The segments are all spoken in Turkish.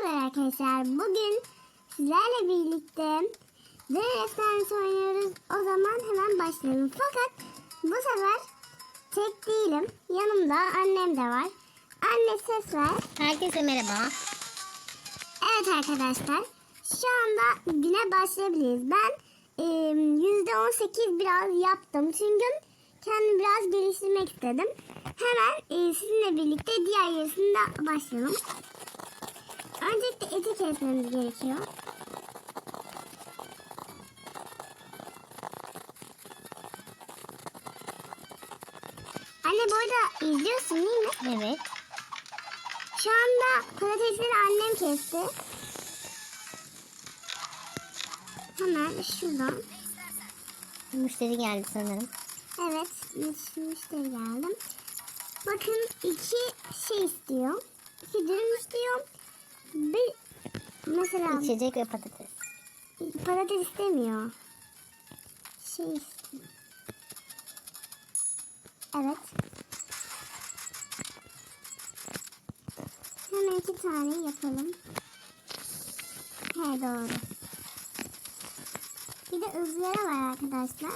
Merhaba arkadaşlar. Bugün sizlerle birlikte The Efsanesi oynuyoruz. O zaman hemen başlayalım. Fakat bu sefer tek değilim. Yanımda annem de var. Anne ses ver. Herkese merhaba. Evet arkadaşlar. Şu anda güne başlayabiliriz. Ben e, %18 biraz yaptım. Çünkü kendimi biraz geliştirmek istedim. Hemen e, sizinle birlikte diğer yarısında başlayalım. Öncelikle eti kesmemiz gerekiyor. Anne bu arada izliyorsun değil mi? Evet. Şu anda patatesleri annem kesti. Hemen şuradan. Müşteri geldi sanırım. Evet, müşteri geldim. Bakın iki şey istiyor. İki dürüm istiyor. Bir mesela İçecek ve patates. patates istemiyor. Şey istiyor. Evet. Hemen iki tane yapalım. He doğru. Bir de ızgara var arkadaşlar.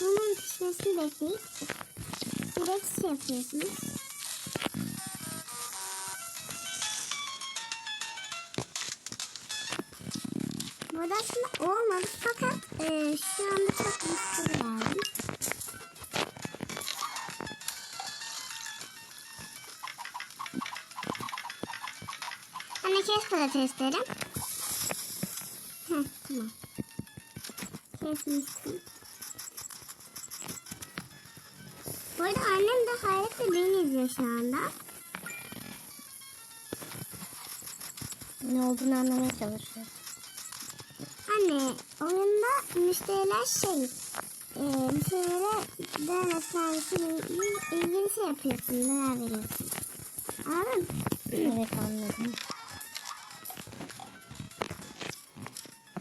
Bunun pişmesini bekleyip direkt şey yapıyorsunuz. Burada aslında olmadı fakat e, şu anda çok müşteri geldi. Anne kes patatesleri. Heh tamam. Kesmiştim. Bu arada annem de hayretle beni izliyor şu anda. Ne olduğunu anlamaya çalışıyor. Anne oyunda müşteriler şey e, müşterilere dönem servisiyle ilgili şey yapıyorsun neler veriyorsun. Anladın? Evet anladım.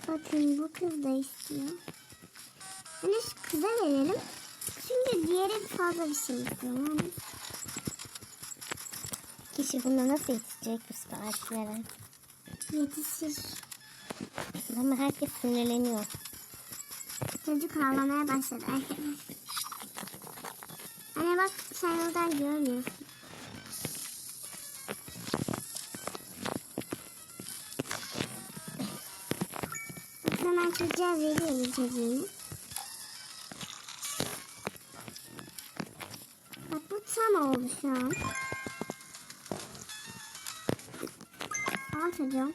Bakın bu kız da istiyor. Hani şu kıza verelim. Çünkü diğeri fazla bir şey istiyor. Yani Kişi buna nasıl yetişecek bu siparişlere? yetişir. Ama herkes sinirleniyor. Çocuk ağlamaya başladı. Anne bak sen oradan görmüyorsun. Hemen çocuğa veriyorum çocuğunu. Bak bu tam oldu şu an. Al çocuğum.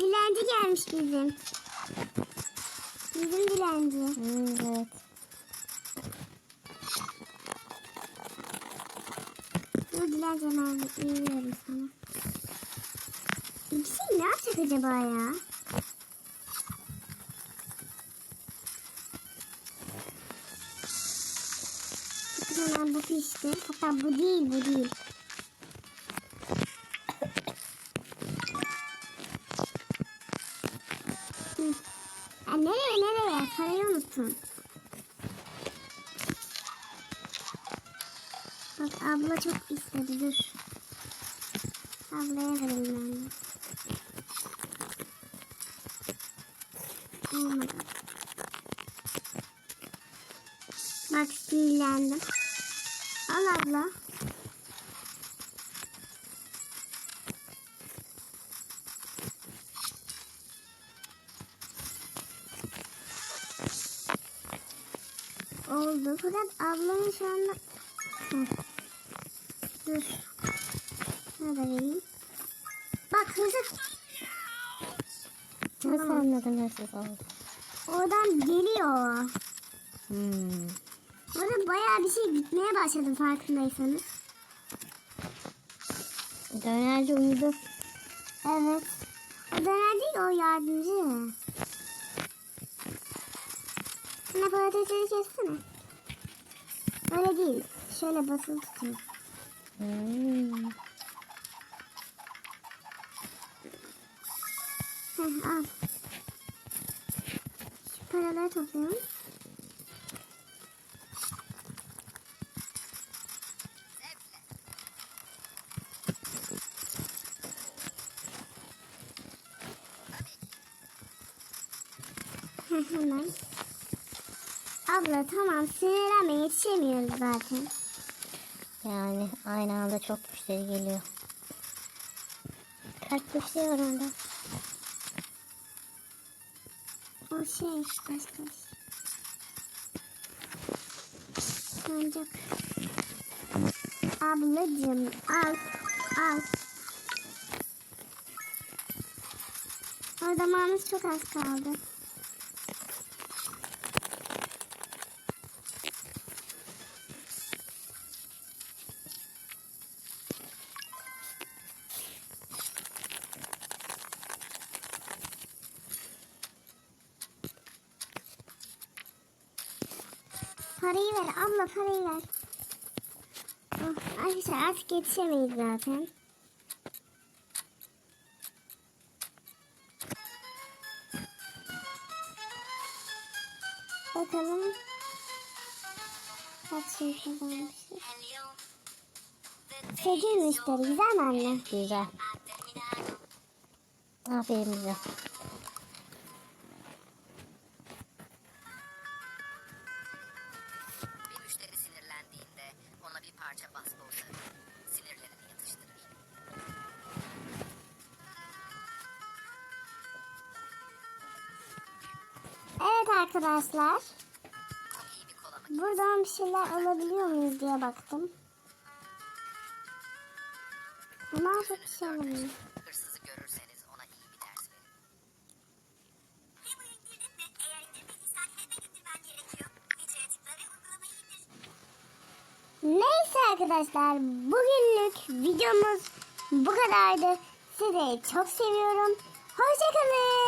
Dilenci gelmiş bizim. Bizim dilenci. Hmm, evet. Dur dilenci hemen veriyorum sana. İkisi ne yapacak acaba ya? Hemen bu pişti. Hatta bu değil bu değil. Bak abla çok istedi dur. Ablaya vereyim ben de. Olmadı. Bak sinirlendim. Al abla. Oldu. Fakat ablamın şu anda... Heh. Dur. Şuna da vereyim. Bak hırsız Nasıl anladın hırsız oldu? oradan geliyor. Hmm. Orada bayağı bir şey gitmeye başladı farkındaysanız. Dönerci uyudu. Evet. O döner değil o yardımcı. Sana patatesleri kessene. Öyle değil. Şöyle basılı tutun. Hmm. Heh, al. Şu paraları toplayalım. Hemen. Abla tamam sinirlenme yetişemiyoruz zaten. Yani aynı anda çok müşteri geliyor. Kaç müşteri var orada? O şey başka bir şey. Sancak. Ablacım al al. Zamanımız çok az kaldı. Parayı ver abla parayı ver. Oh, arkadaşlar artık yetişemeyiz zaten. Bakalım. Kaç şey kazanmışız. Sekiz müşteri güzel mi anne? Güzel. Aferin bize. Arkadaşlar. Buradan bir şeyler alabiliyor muyuz diye baktım. Ama çok bir şey verin. Neyse arkadaşlar bugünlük videomuz bu kadardı. Sizi çok seviyorum. Hoşçakalın.